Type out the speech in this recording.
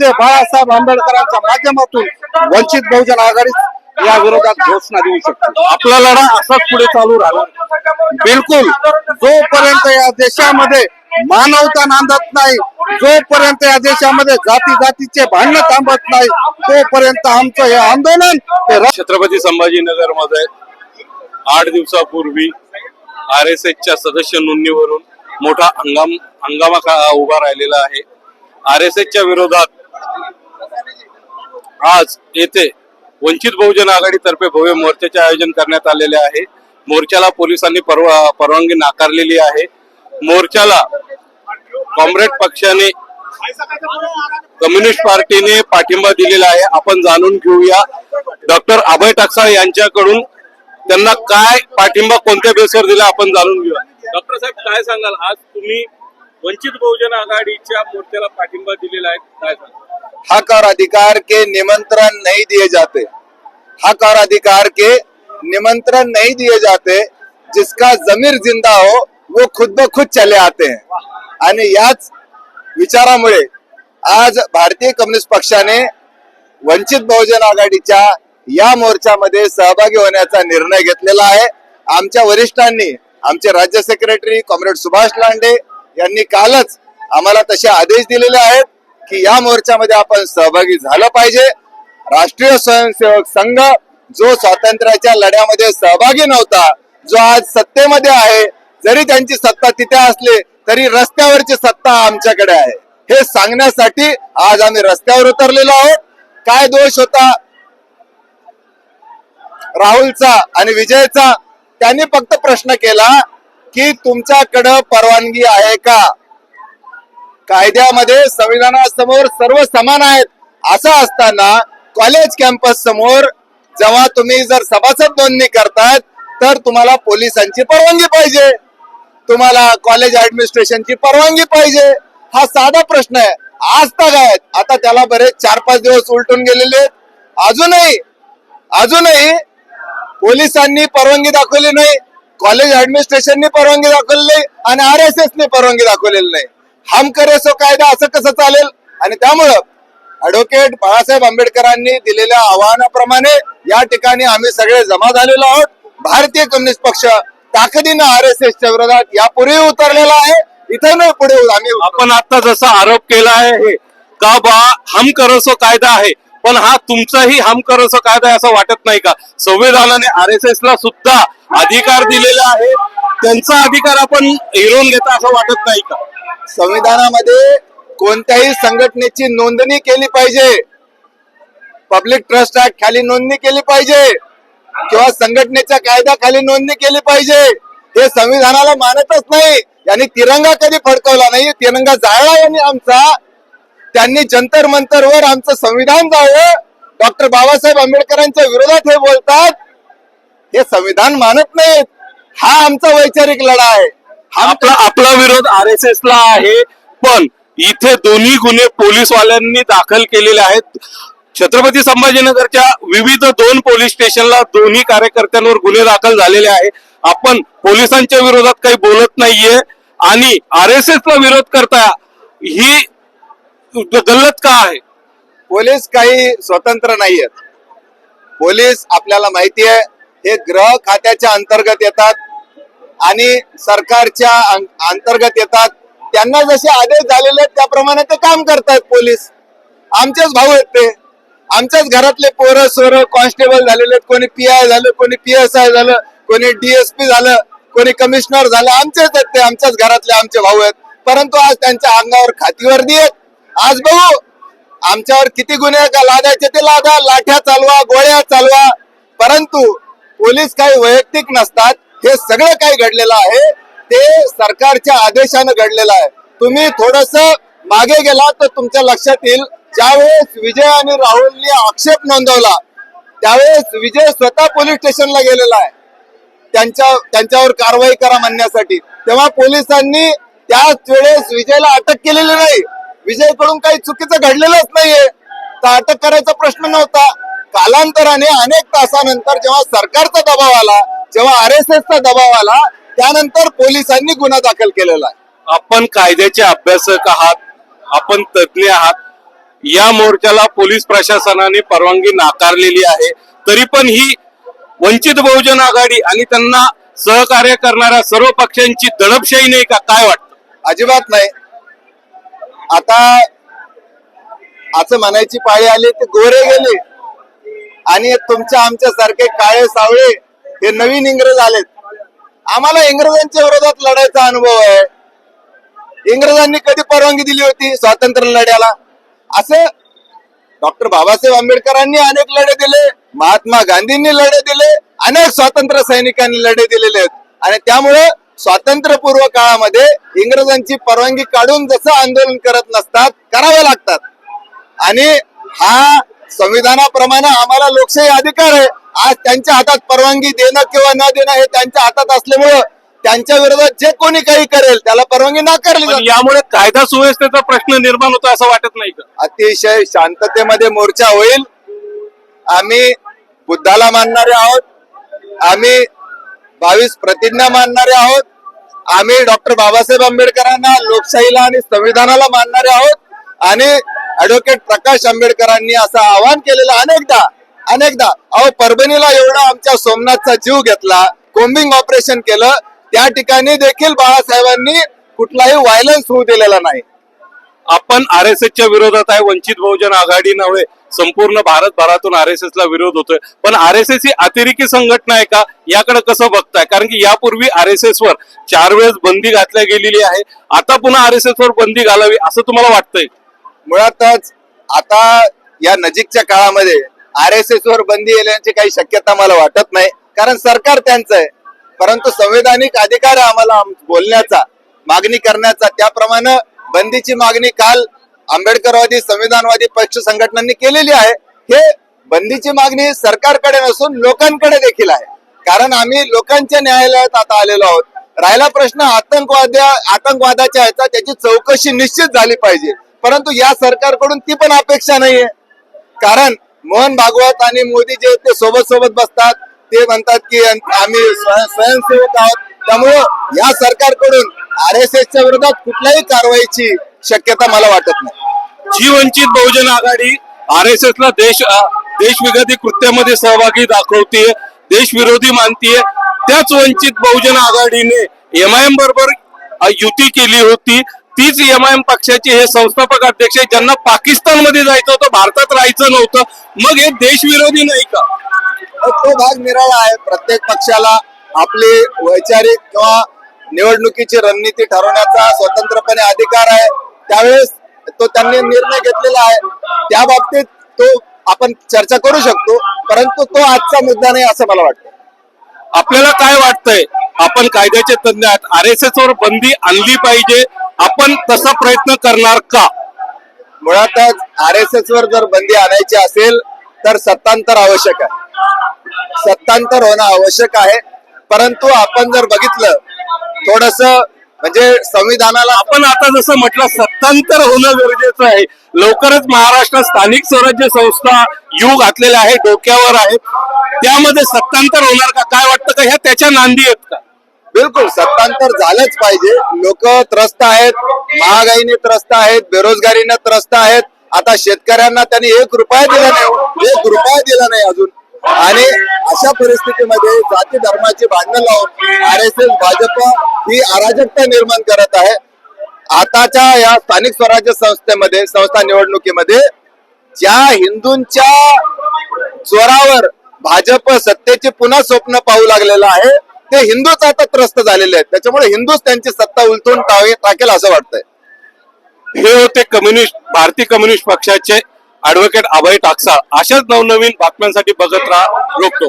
ते बाळासाहेब आंबेडकरांच्या माध्यमातून वंचित बहुजन आघाडी या विरोधात घोषणा देऊ शकतो. आपला लढा असाच पुढे चालू राहणार. बिलकुल जोपर्यंत या देशामध्ये मानवता नांदत नाही जोपर्यंत या देशामध्ये जाती जातीचे भांडण थांबत नाही तोपर्यंत आमचं हे आंदोलन छत्रपती संभाजीनगरमध्ये आठ दिवसापूर्वी आर एस एसच्या सदस्य नोंदणीवरून मोठा हंगाम हंगामा उभा राहिलेला आहे. आर एस एसच्या विरोधात आज येथे वंचित बहुजन आघाडीतर्फे भव्य मोर्चाचे आयोजन करण्यात आलेले आहे. मोर्चाला पोलिसांनी परवा परवानगी नाकारलेली आहे. मोर्चाला कॉम्रेड पक्षाने कम्युनिस्ट पार्टीने पाठिंबा दिलेला आहे. आपण जाणून घेऊया. डॉक्टर अभय टाकसाळ यांच्याकडून त्यांना काय पाठिंबा कोणत्या बेसवर दिला आपण जाणून घेऊया. डॉक्टर साहेब काय सांगाल? आज तुम्ही वंचित बहुजन आघाडीच्या मोर्चाला पाठिंबा दिलेला आहे. काय सांगाल? हक और अधिकार के निमंत्रण नहीं दिए जाते। हक और अधिकार के निमंत्रण नहीं दिए जाते जिसका जमीर जिंदा हो वो खुद ब खुद चले आते हैं। आणि याच विचारामुळे आज भारतीय कम्युनिस्ट पक्षाने वंचित बहुजन आघाडीच्या या मोर्चामध्ये सहभागी होण्याचा निर्णय घेतलेला आहे. आमच्या वरिष्ठांनी आमचे राज्य सेक्रेटरी कॉम्रेड सुभाष लांडे यांनी कालच आम्हाला तसे आदेश दिलेले आहेत. की या मोर्चामध्ये आपण सहभागी झालं पाहिजे. राष्ट्रीय स्वयंसेवक संघ जो स्वातंत्र्याच्या लढ्यामध्ये सहभागी नव्हता जो आज सत्तेमध्ये आहे जरी त्यांची सत्ता तिथे असली तरी रस्त्यावरची सत्ता आमच्याकडे आहे. हे सांगण्यासाठी आज आम्ही रस्त्यावर उतरलेलो आहोत. काय दोष होता? राहुलचा आणि विजयचा त्यांनी फक्त प्रश्न केला की तुमच्याकडं परवानगी आहे का? कायद्यामध्ये संविधानासमोर सर्व समान आहेत असं असताना कॉलेज कॅम्पस समोर जेव्हा तुम्ही जर सभासद नोंदणी करतायत तर तुम्हाला पोलिसांची परवानगी पाहिजे. तुम्हाला कॉलेज ऍडमिनिस्ट्रेशनची परवानगी पाहिजे. हा साधा प्रश्न आहे. आज तक आहेत. आता त्याला बरेच चार पाच दिवस उलटून गेलेले अजूनही अजूनही पोलिसांनी परवानगी दाखवली नाही कॉलेज ऍडमिनिस्ट्रेशननी परवानगी दाखवली नाही आणि आर एस एसने परवानगी दाखवलेली नाही. हम करेसो कायदा असं कसं चालेल? आणि त्यामुळं ऍडव्होकेट बाळासाहेब आंबेडकरांनी दिलेल्या आवाहनाप्रमाणे या ठिकाणी आम्ही सगळे जमा झालेलो आहोत. भारतीय कम्युनिस्ट पक्ष ताकदीनं आर एस एसच्या विरोधात यापूर्वी उतरलेला आहे. इथं नाही पुढे आम्ही आपण आता जसा आरोप केला आहे हे, का बा हम करसो कायदा आहे पण हा तुमचाही हम करसो कायदा आहे असं वाटत नाही का? संविधानाने आर एस एस ला सुद्धा अधिकार दिलेला आहे. त्यांचा अधिकार आपण हिरवून घेता असं वाटत नाही का? संविधानामध्ये कोणत्याही संघटनेची नोंदणी केली पाहिजे. पब्लिक ट्रस्ट ऍक्ट खाली नोंदणी केली पाहिजे. किंवा संघटनेच्या कायद्याखाली नोंदणी केली पाहिजे. हे संविधानाला मानतच नाही. यांनी तिरंगा कधी फडकवला नाही? तिरंगा जाळला यांनी आमचा. त्यांनी जंतर मंतर वर आमचं संविधान जावं डॉक्टर बाबासाहेब आंबेडकरांच्या विरोधात हे बोलतात. हे संविधान मानत नाहीत. हा आमचा वैचारिक लढा आहे. आपला आपला विरोध आर एस एस ला आहे. पण इथे दोन्ही गुन्हे पोलीसवाल्यांनी दाखल केलेले आहेत. छत्रपती संभाजीनगरच्या विविध दोन पोलीस स्टेशनला दोन्ही कार्यकर्त्यांवर गुन्हे दाखल झालेले आहे. आपण पोलिसांच्या विरोधात काही बोलत नाहीये. आणि आर एस एस ला विरोध करता ही गल्लत का आहे? पोलीस काही स्वतंत्र नाहीयेत. पोलीस आपल्याला माहिती आहे हे गृह खात्याच्या अंतर्गत येतात. आणि सरकारच्या अंतर्गत येतात. त्यांना जसे आदेश झालेले आहेत त्याप्रमाणे ते काम करतात पोलीस. आमचेच भाऊ आहेत ते. आमच्याच घरातले पोरं सोरं कॉन्स्टेबल झालेले आहेत. कोणी पी आय झालं कोणी पी एस आय झालं कोणी डीएसपी झालं कोणी कमिशनर झालं. आमचेच आहेत ते आमच्याच घरातले आमचे भाऊ आहेत. परंतु आज त्यांच्या अंगावर खातीवर आहेत. आज बघू आमच्यावर किती गुन्हे का लादायचे ते लादा. लाठ्या चालवा गोळ्या चालवा. परंतु पोलीस काही वैयक्तिक नसतात. हे सगळं काही घडलेलं आहे? ते सरकारच्या आदेशानं घडलेलं आहे. तुम्ही थोडस मागे गेला तर तुमच्या लक्षात येईल. ज्यावेळेस विजय आणि राहुलने आक्षेप नोंदवला त्यावेळेस विजय स्वतः पोलीस स्टेशनला गेलेला आहे. त्यांच्या त्यांच्यावर कारवाई करा म्हणण्यासाठी. तेव्हा पोलिसांनी त्याच वेळेस विजयला अटक केलेली नाही. विजयकडून काही चुकीचं घडलेलंच नाहीये. तर अटक करायचा प्रश्न नव्हता. कालांतराने अनेक तासानंतर जेव्हा सरकारचा दबाव आला जेव्हा आर एस एसचा दबाव आला त्यानंतर पोलिसांनी गुन्हा दाखल केलेला आहे. आपण कायद्याचे अभ्यासक आहात आपण तज्ज्ञ आहात. या मोर्चाला पोलीस प्रशासनाने परवानगी नाकारलेली आहे. तरी पण ही वंचित बहुजन आघाडी आणि त्यांना सहकार्य करणाऱ्या सर्व पक्षांची दडपशाही नाही का? काय वाटतं? अजिबात नाही. आता असं म्हणायची पाळी आली ते गोरे गेले. आणि तुमच्या आमच्या सारखे काळे सावळे हे नवीन इंग्रज आलेत. आम्हाला इंग्रजांच्या विरोधात लढायचा अनुभव आहे. इंग्रजांनी कधी परवानगी दिली होती स्वातंत्र्य लढ्याला? असं डॉक्टर बाबासाहेब आंबेडकरांनी अनेक लढे दिले महात्मा गांधींनी लढे दिले अनेक स्वातंत्र्य सैनिकांनी लढे दिलेले आहेत. आणि त्यामुळे स्वातंत्र्यपूर्व काळामध्ये इंग्रजांची परवानगी काढून जसं आंदोलन करत नसतात करावे लागतात. आणि हा संविधानाप्रमाणे आम्हाला लोकशाही अधिकार आहे. आज त्यांच्या हातात परवानगी देणं किंवा न देणं हे त्यांच्या हातात असल्यामुळं त्यांच्या विरोधात जे कोणी काही करेल त्याला परवानगी नाकारली यामुळे कायदा सुव्यवस्थेचा प्रश्न निर्माण होतो असं वाटत नाही अतिशय शांततेमध्ये मोर्चा होईल. आम्ही बुद्धाला मानणारे आहोत. आम्ही बावीस प्रतिज्ञा मानणारे आहोत. आम्ही डॉक्टर बाबासाहेब आंबेडकरांना लोकशाहीला आणि संविधानाला मानणारे आहोत. आणि ऍडव्होकेट प्रकाश आंबेडकरांनी असं आवाहन केलेलं अनेकदा अनेकदा अहो परभणीला एवढा आमच्या सोमनाथचा जीव घेतला कोम्बिंग ऑपरेशन केलं त्या ठिकाणी देखील बाळासाहेबांनी कुठलाही व्हायलन्स होऊ दिलेला नाही. आपण आर एस एसच्या विरोधात आहे वंचित बहुजन आघाडी नव्हे संपूर्ण भारतभरातून आर एस ला विरोध होतोय. पण आर एस एस ही अतिरेकी संघटना आहे का? याकडे कसं बघताय? कारण की यापूर्वी आर एस एस वर चार वेळेस बंदी घातल्या गेलेली आहे. आता पुन्हा आर एस एस वर बंदी घालावी असं तुम्हाला वाटतंय? मुळातच आता या नजीकच्या काळामध्ये आर एस एस वर बंदी येण्याची काही शक्यता मला वाटत नाही. कारण सरकार त्यांचं आहे. परंतु संवैधानिक अधिकार आहे आम्हाला बोलण्याचा मागणी करण्याचा. त्याप्रमाणे बंदीची मागणी काल आंबेडकरवादी संविधानवादी पक्ष संघटनांनी केलेली आहे. हे बंदीची मागणी सरकारकडे नसून लोकांकडे देखील आहे. कारण आम्ही लोकांच्या न्यायालयात आता आलेलो आहोत. राहिला प्रश्न आतंकवाद आतंकवादाच्या ह्याचा त्याची चौकशी निश्चित झाली पाहिजे. परंतु या सरकारकडून ती पण अपेक्षा नाहीये. कारण मोहन भागवत आणि मोदी जे ते सोबत सोबत बसतात. ते म्हणतात की आम्ही स्वयंसेवक आहोत. त्यामुळं या सरकारकडून आर एस एसच्या विरोधात कुठल्याही कारवाईची शक्यता मला वाटत नाही. जी Vanchit Bahujan Aghadi R S S ला देश देशविघाती कृत्यामध्ये सहभागी दाखवतीये देशविरोधी मानतीये त्याच वंचित बहुजन आघाडीने एम आय एम बरोबर युती केली होती. तीच एम आय एम पक्षाचे हे संस्थापक अध्यक्ष ज्यांना पाकिस्तानमध्ये जायचं होतं भारतात राहायचं नव्हतं. मग हे देशविरोधी नाही का? तो भाग निराळा आहे. प्रत्येक पक्षाला आपली वैचारिक किंवा निवडणुकीची रणनीती ठरवण्याचा स्वतंत्रपणे अधिकार आहे. त्यावेळेस तो त्यांनी निर्णय घेतलेला आहे. त्या बाबतीत तो आपण चर्चा करू शकतो परंतु तो आजचा मुद्दा नाही असं मला वाटतं. आपल्याला काय वाटतंय? आपण कायद्याचे तज्ञ आहात. आर एस एस वर बंदी आणली पाहिजे. आपण तसा प्रयत्न करणार का? मुळातच आर एस एस वर जर बंदी आणायची असेल तर सत्तांतर आवश्यक आहे. सत्तांतर होणं आवश्यक आहे. परंतु आपण जर बघितलं थोडस म्हणजे संविधानाला आपण आता जसं म्हटलं सत्तांतर होणं गरजेचं आहे. लवकरच महाराष्ट्र स्थानिक स्वराज्य संस्था यू घातलेल्या आहे डोक्यावर आहेत. त्यामध्ये सत्तांतर होणार का काय वाटतं का? ह्या त्याच्या नांदी आहेत का? बिलकुल सत्तांतर झालंच पाहिजे. लोक त्रस्त आहेत महागाईने त्रस्त आहेत बेरोजगारीने त्रस्त आहेत. आता शेतकऱ्यांना त्यांनी एक रुपया दिला नाही हो. एक रुपया दिला नाही अजून. आणि अशा परिस्थितीमध्ये जाती धर्माची भांडणं लावून आर एस एस भाजप ही अराजकता निर्माण करत आहे. आताच्या या स्थानिक स्वराज्य संस्थेमध्ये संस्था निवडणुकीमध्ये ज्या हिंदूंच्या जोरावर भाजप सत्तेचे पुन्हा स्वप्न पाहू लागलेलं आहे ते हिंदूच आता त्रस्त झालेले आहेत. त्याच्यामुळे हिंदूच त्यांची सत्ता उलटून टावे टाकेल असं वाटतंय. हे होते कम्युनिस्ट भारतीय कम्युनिस्ट पक्षाचे ऍडव्होकेट अभय टाकसाळ. अशाच नवनवीन बातम्यांसाठी बघत राहा रोखतो